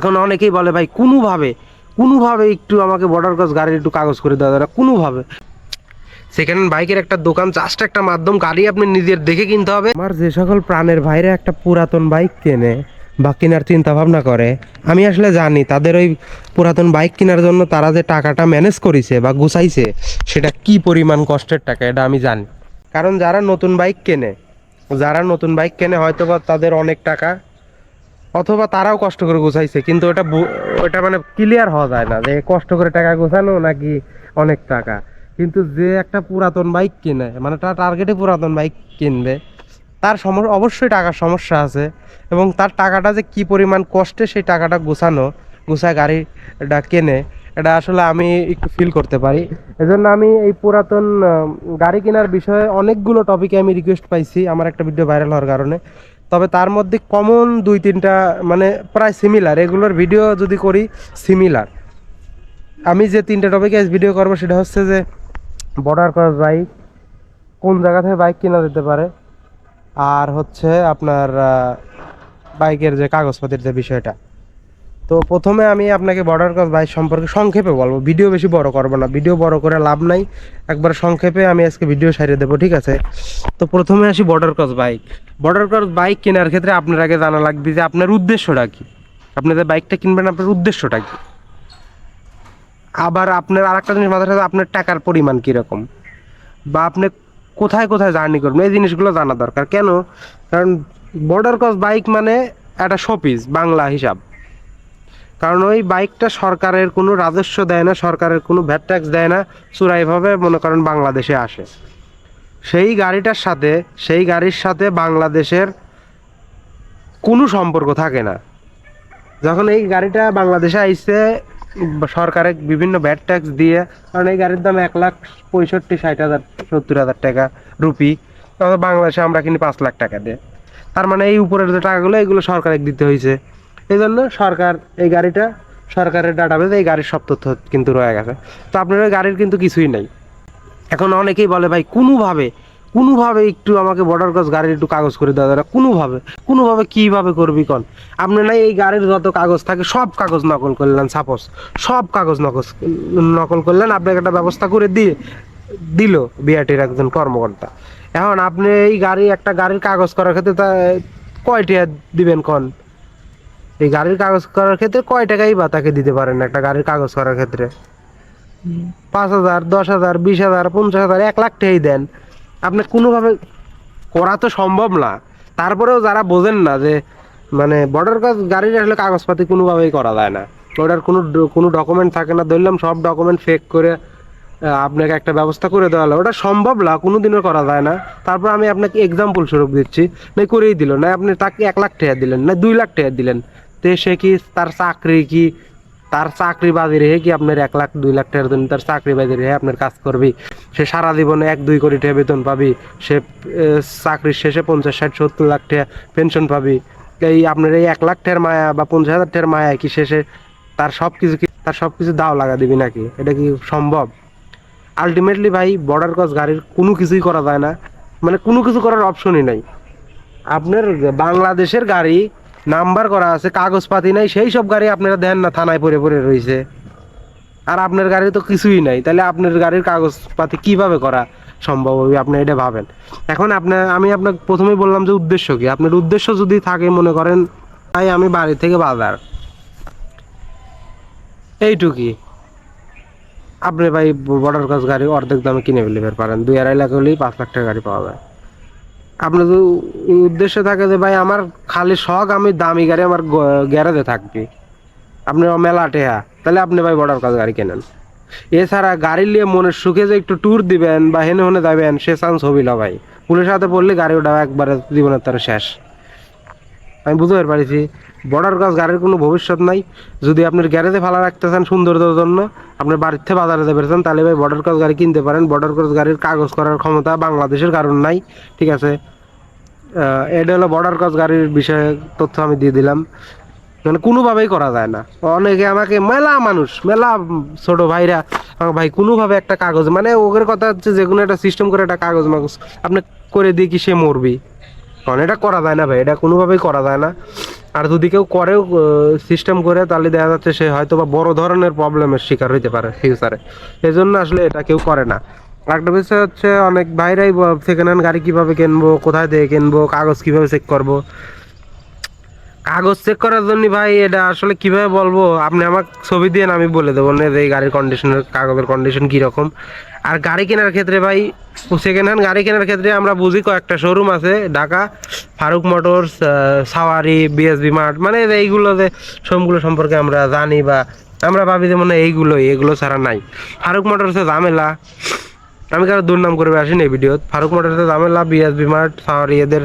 এখন অনেকেই বলে, ভাই, কোনোভাবে কোনোভাবে একটু আমাকে বর্ডার ক্রস গাড়ির একটু কাগজ করে দেওয়া না কোনোভাবে। সেকেন্ড বাইকের একটা দোকান জাস্ট একটা মাধ্যম, গাড়ি আপনি নিজের দেখে কিনতে হবে। আমার যে সকল প্রাণের ভাইরা একটা পুরাতন বাইক কেনে বা কেনার চিন্তা ভাবনা করে, আমি আসলে জানি তাদের ওই পুরাতন বাইক কেনার জন্য তারা যে টাকাটা ম্যানেজ করেছে বা গুছাইছে, সেটা কি পরিমাণ কষ্টের টাকা, এটা আমি জানি। কারণ যারা নতুন বাইক কেনে, যারা নতুন বাইক কেনে হয়তো বা তাদের অনেক টাকা অথবা তারাও কষ্ট করে গোছাইছে, কিন্তু ওটা ওটা মানে ক্লিয়ার হওয়া যায় না যে কষ্ট করে টাকা গোছানো নাকি অনেক টাকা। কিন্তু যে একটা পুরাতন বাইক কিনে মানে তার টার্গেটে পুরাতন বাইক কিনবে, তার সম- অবশ্যই টাকার সমস্যা আছে এবং তার টাকাটা যে কি পরিমাণ কষ্টে সেই টাকাটা গোছানো গোছায় গাড়িটা কেনে, এটা আসলে আমি একটু ফিল করতে পারি। এজন্য আমি এই পুরাতন গাড়ি কেনার বিষয়ে অনেকগুলো টপিকে আমি রিকোয়েস্ট পাইছি, আমার একটা ভিডিও ভাইরাল হওয়ার কারণে। তবে তার মধ্যে কমন দুই তিনটা মানে প্রায় সিমিলার এগুলোর ভিডিও যদি করি সিমিলার আমি যে তিনটা টপিকে ভিডিও করব, সেটা হচ্ছে যে বর্ডার ক্রস বাইক কোন জায়গা থেকে বাইক কেনা যেতে পারে, আর হচ্ছে আপনার বাইকের যে কাগজপত্রের যে বিষয়টা। তো প্রথমে আমি আপনাকে বর্ডার ক্রস বাইক সম্পর্কে সংক্ষেপে বলব। ভিডিও বেশি বড় করব না। ভিডিও বড় করে লাভ নাই। একবার সংক্ষেপে আমি আজকে ভিডিও সারিয়ে দেবো ঠিক আছে? তো প্রথমে আসি border cross bike border cross bike কেনার ক্ষেত্রে আপনার আগে জানা লাগবে যে আপনার উদ্দেশ্যটা কি। আপনি যে বাইকটা কিনবেন আপনার উদ্দেশ্যটা কি? আবার আপনার আরেকটা জিনিস মাথায় হবে, আপনার টাকার পরিমাণ কীরকম? বা আপনি কোথায় কোথায় জার্নি করবেন? এই জিনিসগুলো জানা দরকার। কেন? কারণ বর্ডার ক্রস বাইক মানে একটা শোপিস বাংলা হিসাব। কারণ ওই বাইকটা সরকারের কোনো রাজস্ব দেয় না, সরকারের কোনো ভ্যাট ট্যাক্স দেয় না চুরাইভাবে মনে করেন বাংলাদেশে আসে। সেই গাড়িটার সাথে, সেই গাড়ির সাথে বাংলাদেশের কোনো সম্পর্ক থাকে না। যখন এই গাড়িটা বাংলাদেশে আইসে সরকারে বিভিন্ন ভ্যাট ট্যাক্স দিয়ে, কারণ এই গাড়ির দাম এক লাখ পঁয়ষট্টি, ষাট হাজার, সত্তর হাজার টাকা রুপি বাংলাদেশে আমরা কিনি পাঁচ লাখ টাকা দিয়ে। তার মানে এই উপরের যে টাকাগুলো, এগুলো সরকারের দিতে হয়েছে এই জন্য সরকার এই গাড়িটা, সরকারের ডাটাবেজ এই গাড়ির সব তথ্য কিন্তু রয়ে গেছে। তো আপনার ওই গাড়ির কিন্তু কিছুই নেই। এখন অনেকেই বলে, ভাই, কোনোভাবে কোনোভাবে একটু আমাকে বর্ডার ক্রস গাড়ির একটু কাগজ করে দেওয়া না কোনোভাবে কোনোভাবে কীভাবে করবি কন? আপনি না এই গাড়ির যত কাগজ থাকে, সব কাগজ নকল করলেন সাপোজ সব কাগজ নকল নকল করলেন, আপনাকে একটা ব্যবস্থা করে দিয়ে দিল বিআরটির একজন কর্মকর্তা। এখন আপনি এই গাড়ি, একটা গাড়ির কাগজ করার ক্ষেত্রে তা কয়টা দিবেন কন? এই গাড়ির কাগজ করার ক্ষেত্রে কয় টাকাই বা তাকে দিতে পারেন একটা গাড়ির কাগজ করার ক্ষেত্রে? পাঁচ হাজার দশ হাজার বিশ হাজার পঞ্চাশ হাজার এক লাখ টাকাই দেন। আপনি কোনোভাবে করা তো সম্ভব না। তারপরেও যারা বোঝেন না যে মানে বর্ডার কাজ গাড়ির আসলে কাগজপাতি কোনোভাবেই করা যায় না। ওটার কোনো কোনো ডকুমেন্ট থাকে না ধরলাম সব ডকুমেন্ট ফেক করে আপনাকে একটা ব্যবস্থা করে দেওয়া হলো। ওটা সম্ভব না কোনোদিনও করা যায় না। তারপর আমি আপনাকে এক্সাম্পল স্বরূপ দিচ্ছি। না করেই দিল না আপনি তাকে এক লাখ টাকা দিলেন না দুই লাখ টাকা দিলেন। তো সে কি তার চাকরি কি, তার চাকরি বাজি রেখে কি আপনার এক লাখ, দুই লাখ টাকার জন্য তার চাকরি বাজি রেখে আপনার কাজ করবি? সে সারা জীবনে এক, দুই কোটি টাকা বেতন পাবি। সে চাকরির শেষে পঞ্চাশ, ষাট, সত্তর লাখ টাকা পেনশন পাবি। এই আপনার এই এক লাখ টাকার মায়া বা পঞ্চাশ হাজার টাকার মায়া কি শেষে তার সব কিছু কি, তার সব কিছু দাও লাগা দিবি নাকি? এটা কি সম্ভব? আলটিমেটলি ভাই বর্ডার ক্রস গাড়ির কোনো কিছুই করা যায় না। মানে কোনো কিছু করার অপশনই নাই। আপনার বাংলাদেশের গাড়ি নাম্বার করা আছে, কাগজপাতি নাই, সেই সব গাড়ি আপনারা দেন না, থানায় পড়ে পড়ে রয়েছে। আর আপনার গাড়ি তো কিছুই নাই, তাহলে আপনার গাড়ির কাগজপাতি কীভাবে করা সম্ভব হবে, আপনি এটা ভাবেন। এখন আপনার আমি আপনাকে প্রথমেই বললাম যে উদ্দেশ্য কি? আপনার উদ্দেশ্য যদি থাকে, মনে করেন, তাই আমি বাড়ি থেকে বাজার। এইটুকুই আপনি ভাই, বর্ডার কাজ গাড়ি অর্ধেক দামে কিনে ফেলতে পারেন, দুই আড়াই লাখ হলেই পাঁচ লাখ টাকা গাড়ি পাওয়া যায়। আপনার যদি উদ্দেশ্য থাকে যে, ভাই, আমার খালি শখ, আমি দামি গাড়ি আমার গ্যারেজে থাকবে। আপনি মেলা টেহা তাহলে আপনি ভাই বর্ডার কাজ গাড়ি কেনেন? এছাড়া গাড়ি নিয়ে মনের সুখে যে একটু ট্যুর দিবেন বা হেনে হনে যাবেন, সে চান্স হবিল ভাই। পুলিশের হাতে পড়লে গাড়ি ওটা একবারে জীবনের তার শেষ। আমি বুঝতে পারছি বর্ডার কাজ গাড়ির কোনো ভবিষ্যৎ নাই। যদি আপনার গ্যারেজে ফালা রাখতে চান সৌন্দর্যের জন্য আপনার থেকে বাজারে যেতে পারছেন তাহলে ভাই বর্ডার ক্রস গাড়ি কিনতে পারেন। বর্ডার ক্রস গাড়ির কাগজ করার ক্ষমতা বাংলাদেশের কারণ নাই, ঠিক আছে? এটা হলো বর্ডার ক্রস গাড়ির বিষয়ে তথ্য আমি দিয়ে দিলাম। মানে কোনোভাবেই করা যায় না। অনেকে আমাকে, মেলা মানুষ, মেলা ছোট ভাইরা আমাকে, ভাই, কোনোভাবে একটা কাগজ মানে ওদের কথা হচ্ছে যে কোনো একটা সিস্টেম করে একটা কাগজ মাগজ আপনি করে দিয়ে কি সে মরবি করেন এটা করা যায় না ভাই, এটা কোনোভাবেই করা যায় না। আর যদি কেউ করেও সিস্টেম করে, তাহলে দেখা যাচ্ছে সে হয়তো বা বড় ধরনের প্রবলেমের শিকার হইতে পারে ফিউচারে এই জন্য আসলে এটা কেউ করে না। একটা বিষয় হচ্ছে অনেক ভাইরাই সেকেন্ড হ্যান্ড গাড়ি কীভাবে কিনবো, কোথায় দিয়ে কিনবো, কাগজ কীভাবে চেক করব। কাগজ চেক করার জন্য ভাই এটা আসলে কীভাবে বলব? আপনি আমার ছবি দিয়ে আমি বলে দেবো না এই গাড়ির কন্ডিশনের কাগজের কন্ডিশন কীরকম। আর গাড়ি কেনার ক্ষেত্রে ভাই সেকেন্ড হ্যান্ড গাড়ি কেনার ক্ষেত্রে আমরা বুঝি কয়েকটা শোরুম আছে, Dhaka, Faruk motors Sawari BSB mart মানে এইগুলো যে শোরুমগুলো সম্পর্কে আমরা জানি বা আমরা ভাবি যে মনে এইগুলোই, এগুলো ছাড়া নাই। ফারুক মোটরসে ঝামেলা। আমি কারও দুর্নাম করে আসিনি এই ভিডিও ফারুক মোটরসে ঝামেলা বিএসবি মার্ট সাওয়ারি এদের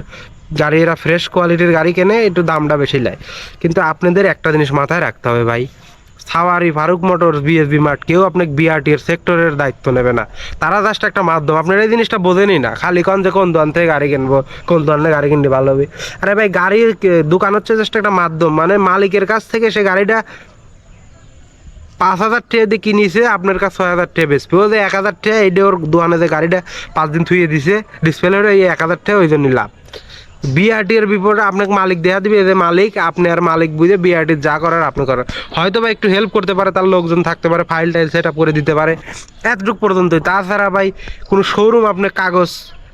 গাড়ি, এরা ফ্রেশ কোয়ালিটির গাড়ি কেনে, একটু দামটা বেশি নেয়। কিন্তু আপনাদের একটা জিনিস মাথায় রাখতে হবে ভাই, Sawari, Faruk Motors BSB Mart, কেউ আপনাকে বিআরটি এর সেক্টরের দায়িত্ব নেবে না। তারা জাস্ট একটা মাধ্যম, আপনার এই জিনিসটা বোঝেনই না। খালি কন যে কোন দোকান থেকে গাড়ি কিনবো, কোন দোকানে গাড়ি কিনলে ভালো হবে। আরে ভাই, গাড়ির দোকান হচ্ছে জাস্ট একটা মাধ্যম মানে মালিকের কাছ থেকে সে গাড়িটা পাঁচ হাজার টাকা দিয়ে কিনিছে, আপনার কাছে ছয় হাজার টাকা বেচবে। ও যে এক হাজার টাকা এইটা ওর দোকানে যে গাড়িটা পাঁচ দিন থুয়ে দিছে ডিসপ্লে এই এক হাজার টাকা, ওই জন্যই লাভ। বিআরটি এর বিপরীতে আপনাকে মালিক দেখা দিবে যে মালিক, আপনি আর মালিক বুঝে বিআরটি যা করার আপনি করার। হয়তো বা একটু হেল্প করতে পারে, তার লোকজন থাকতে পারে ফাইল টাইল সেট করে দিতে পারে। এতটুকু পর্যন্তই। তাছাড়া ভাই, কোনো শোরুম আপনার কাগজ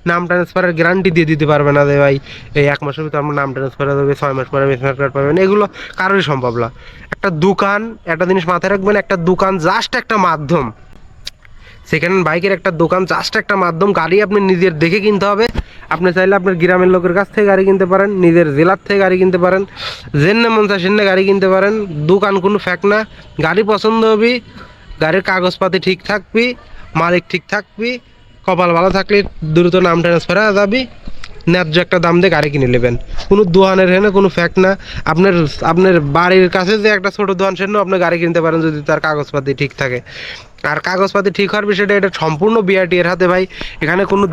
নাম ট্রান্সফারের গ্যারান্টি দিয়ে দিতে পারবে না যে ভাই, এই এক মাসের ভিতরে আপনার নাম ট্রান্সফার যাবে, ছয় মাস পরে স্মার্ট কার্ড পাবেন এগুলো কারোরই সম্ভব না। একটা দোকান, একটা জিনিস মাথায় রাখবেন, একটা দোকান জাস্ট একটা মাধ্যম। সেকেন্ড বাইকের একটা দোকান জাস্ট একটা মাধ্যম, গাড়ি আপনি নিজের দেখে কিনতে হবে। আপনি চাইলে আপনার গ্রামের লোকের কাছ থেকে গাড়ি কিনতে পারেন, নিজের জেলার থেকে গাড়ি কিনতে পারেন জেন্নে মন চায় সেন্নে গাড়ি কিনতে পারেন। দোকান কোনো ফ্যাক না। গাড়ি পছন্দ হবি, গাড়ির কাগজপাতি ঠিক থাকবি, মালিক ঠিক থাকবি কপাল ভালো থাকলে দ্রুত নাম ট্রান্সফার হয়ে যাবি। ন্যায্য একটা দাম দিয়ে গাড়ি কিনে নেবেন। কোনো দোহানের হেনে কোনো ফ্যাক্ট না। আপনার আপনার বাড়ির কাছে যে একটা ছোটো দোহান সেন আপনি গাড়ি কিনতে পারেন যদি তার কাগজপাতি ঠিক থাকে। আর কাগজপাতি ঠিক হওয়ার বিষয়টা এটা সম্পূর্ণ বিআরটি এর হাতে ভাই। এখানে কোনো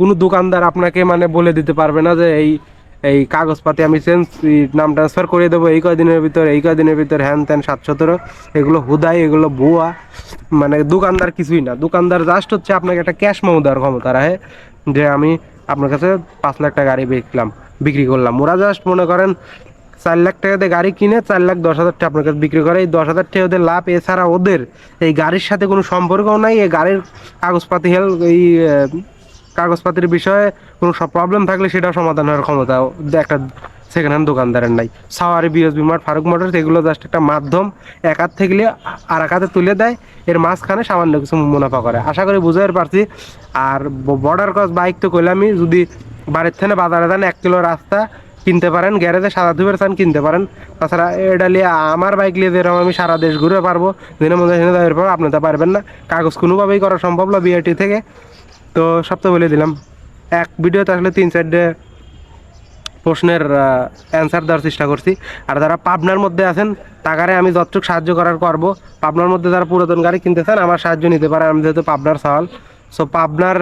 কোনো দোকানদার আপনাকে মানে বলে দিতে পারবে না যে এই এই কাগজপাতি আমি চেঞ্জ নাম ট্রান্সফার করে দেবো। এই কয়দিনের ভিতর, এই কয়দিনের ভিতর, হ্যান ত্যান সাত সতেরো এগুলো হুদাই, এগুলো ভুয়া। মানে দোকানদার কিছুই না। দোকানদার জাস্ট হচ্ছে আপনাকে একটা ক্যাশ মাউ দেওয়ার ক্ষমতা রাখে, যে আমি আপনার কাছে পাঁচ লাখ টাকা গাড়ি বিকলাম, বিক্রি করলাম। ওরা জাস্ট মনে করেন চার লাখ টাকা দিয়ে গাড়ি কিনে, চার লাখ দশ হাজার টাকা আপনার কাছে বিক্রি করে। এই দশ হাজার টাকা ওদের লাভ, এছাড়া ওদের এই গাড়ির সাথে কোনো সম্পর্কও নাই। এই গাড়ির কাগজপাতি হেল, এই কাগজপাতির বিষয়ে কোনো সব প্রবলেম থাকলে সেটা সমাধান হওয়ার ক্ষমতা একটা সেকেন্ড হ্যান্ড দোকানদারের নাই। Sawari BSB mart, Faruk motors, এগুলো জাস্ট একটা মাধ্যম, এক হাত থেকে আর এক হাতে তুলে দেয়, এর মাঝখানে সামান্য কিছু মুনাফা করে। আশা করি বুঝতে পারছি। আর বর্ডার ক্রস বাইক তো কইলামই, যদি বাড়ির থেকে বাজারে যান, এক কিলো রাস্তা কিনতে পারেন, গ্যারেজে সাদা ধুবের চান কিনতে পারেন। তাছাড়া এটা নিয়ে আমার বাইক নিয়ে যেরকম আমি সারা দেশ ঘুরে পারব, দিনের মধ্যে সেনে যাওয়ার পর আপনি তো পারবেন না। কাগজ কোনোভাবেই করা সম্ভব না বিআরটি থেকে। তো সব তো বলে দিলাম। এক ভিডিওতে আসলে তিন চারটে প্রশ্নের অ্যান্সার দেওয়ার চেষ্টা করছি। আর যারা পাবনার মধ্যে আছেন তাকারে আমি যতটুকু সাহায্য করার করব। পাবনার মধ্যে যারা পুরাতন গাড়ি কিনতে চান, আমার সাহায্য নিতে পারে আমি যেহেতু পাবনার সওয়াল সো পাবনার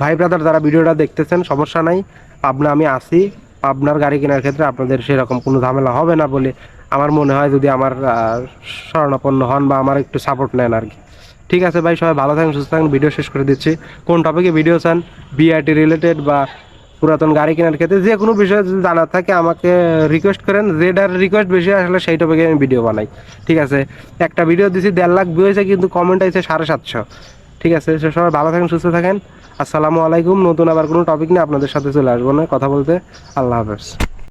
ভাই ব্রাদার যারা ভিডিওটা দেখতেছেন, সমস্যা নাই। পাবনা আমি আসি পাবনার গাড়ি কেনার ক্ষেত্রে আপনাদের সেরকম কোনো ঝামেলা হবে না বলে আমার মনে হয়, যদি আমার শরণাপন্ন হন বা আমার একটু সাপোর্ট নেন আর কি। ঠিক আছে ভাই, সবাই ভালো থাকেন, সুস্থ থাকেন। ভিডিও শেষ করে দিচ্ছি। কোন টপিকে ভিডিও চান? বিআরটি রিলেটেড বা পুরাতন গাড়ি কেনার ক্ষেত্রে যে কোনো বিষয়ে যদি জানার থাকে, আমাকে রিকোয়েস্ট করেন। যেটার রিকোয়েস্ট বেশি আসলে সেই টপিকে আমি ভিডিও বানাই। ঠিক আছে? একটা ভিডিও দিছি, দেড় লাখ ভিউ হয়েছে, কিন্তু কমেন্ট আছে সাড়ে সাতশো। ঠিক আছে? সবাই ভালো থাকেন, সুস্থ থাকেন। আসসালামু আলাইকুম। নতুন আবার কোনো টপিক নিয়ে আপনাদের সাথে চলে আসব না। কথা বলতে আল্লাহ হাফেজ।